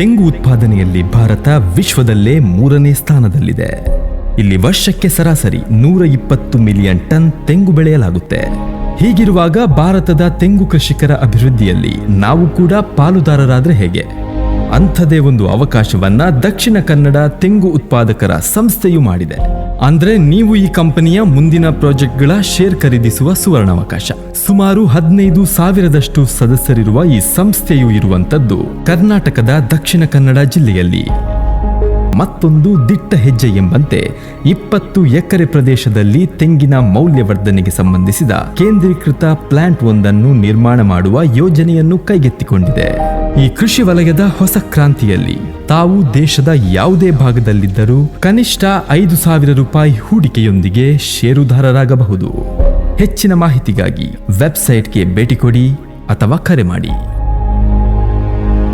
ತೆಂಗು ಉತ್ಪಾದನೆಯಲ್ಲಿ ಭಾರತ ವಿಶ್ವದಲ್ಲೇ ಮೂರನೇ ಸ್ಥಾನದಲ್ಲಿದೆ. ಇಲ್ಲಿ ವರ್ಷಕ್ಕೆ ಸರಾಸರಿ ನೂರ ಇಪ್ಪತ್ತು ಮಿಲಿಯನ್ ಟನ್ ತೆಂಗು ಬೆಳೆಯಲಾಗುತ್ತೆ. ಹೀಗಿರುವಾಗ ಭಾರತದ ತೆಂಗು ಕೃಷಿಕರ ಅಭಿವೃದ್ಧಿಯಲ್ಲಿ ನಾವು ಕೂಡ ಪಾಲುದಾರರಾದ್ರೆ ಹೇಗೆ? ಅಂಥದೇ ಒಂದು ಅವಕಾಶವನ್ನ ದಕ್ಷಿಣ ಕನ್ನಡ ತೆಂಗು ಉತ್ಪಾದಕರ ಸಂಸ್ಥೆಯು ಮಾಡಿದೆ. ಅಂದ್ರೆ ನೀವು ಈ ಕಂಪನಿಯ ಮುಂದಿನ ಪ್ರಾಜೆಕ್ಟ್ಗಳ ಶೇರ್ ಖರೀದಿಸುವ ಸುವರ್ಣಾವಕಾಶ. ಸುಮಾರು ಹದಿನೈದು ಸಾವಿರದಷ್ಟು ಸದಸ್ಯರಿರುವ ಈ ಸಂಸ್ಥೆಯು ಇರುವಂತದ್ದು ಕರ್ನಾಟಕದ ದಕ್ಷಿಣ ಕನ್ನಡ ಜಿಲ್ಲೆಯಲ್ಲಿ. ಮತ್ತೊಂದು ದಿಟ್ಟ ಹೆಜ್ಜೆ ಎಂಬಂತೆ ಇಪ್ಪತ್ತು ಎಕರೆ ಪ್ರದೇಶದಲ್ಲಿ ತೆಂಗಿನ ಮೌಲ್ಯವರ್ಧನೆಗೆ ಸಂಬಂಧಿಸಿದ ಕೇಂದ್ರೀಕೃತ ಪ್ಲಾಂಟ್ ಒಂದನ್ನು ನಿರ್ಮಾಣ ಮಾಡುವ ಯೋಜನೆಯನ್ನು ಕೈಗೆತ್ತಿಕೊಂಡಿದೆ. ಈ ಕೃಷಿ ವಲಯದ ಹೊಸ ಕ್ರಾಂತಿಯಲ್ಲಿ ತಾವು ದೇಶದ ಯಾವುದೇ ಭಾಗದಲ್ಲಿದ್ದರೂ ಕನಿಷ್ಠ ಐದು ಸಾವಿರ ರೂಪಾಯಿ ಹೂಡಿಕೆಯೊಂದಿಗೆ ಷೇರುದಾರರಾಗಬಹುದು. ಹೆಚ್ಚಿನ ಮಾಹಿತಿಗಾಗಿ ವೆಬ್ಸೈಟ್ಗೆ ಭೇಟಿ ಕೊಡಿ ಅಥವಾ ಕರೆ ಮಾಡಿ.